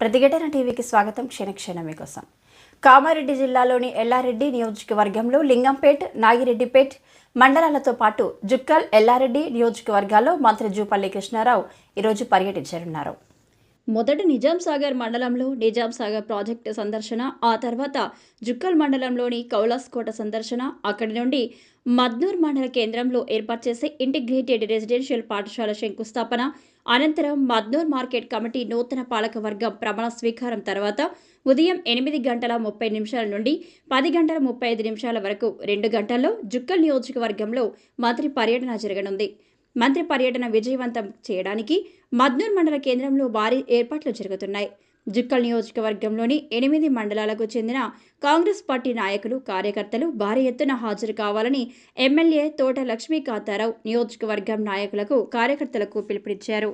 ప్రతిఘటన టీవీకి స్వాగతం. క్షణక్షణం మీకోసం. కామారెడ్డి జిల్లాలోని ఎల్లారెడ్డి నియోజకవర్గంలో లింగంపేట్ నాగిరెడ్డిపేట్ మండలాలతో పాటు జుక్కల్ ఎల్లారెడ్డి నియోజకవర్గాల్లో మంత్రి జూపల్లి కృష్ణారావు ఈరోజు పర్యటించనున్నారు. మొదట నిజాం సాగర్ మండలంలో నిజాం సాగర్ ప్రాజెక్టు సందర్శన ఆ తర్వాత జుక్కల్ మండలంలోని కౌలాస్కోట సందర్శన అక్కడి నుండి మద్నూర్ మండల కేంద్రంలో ఏర్పాటు చేసే ఇంటిగ్రేటెడ్ రెసిడెన్షియల్ పాఠశాల శంకుస్థాపన అనంతరం మద్నూర్ మార్కెట్ కమిటీ నూతన పాలకవర్గం ప్రమాణ స్వీకారం తర్వాత ఉదయం ఎనిమిది గంటల ముప్పై నిమిషాల నుండి పది గంటల ముప్పై ఐదు నిమిషాల వరకు రెండు గంటల్లో జుక్కల్ నియోజకవర్గంలో మంత్రి పర్యటన జరగనుంది. మంత్రి పర్యటన విజయవంతం చేయడానికి మద్నూర్ మండల కేంద్రంలో భారీ ఏర్పాట్లు జరుగుతున్నాయి. జుక్కల్ నియోజకవర్గంలోని ఎనిమిది మండలాలకు చెందిన కాంగ్రెస్ పార్టీ నాయకులు కార్యకర్తలు భారీ ఎత్తున హాజరు కావాలని ఎమ్మెల్యే తోట లక్ష్మీకాంతారావు నియోజకవర్గం నాయకులకు కార్యకర్తలకు పిలుపునిచ్చారు.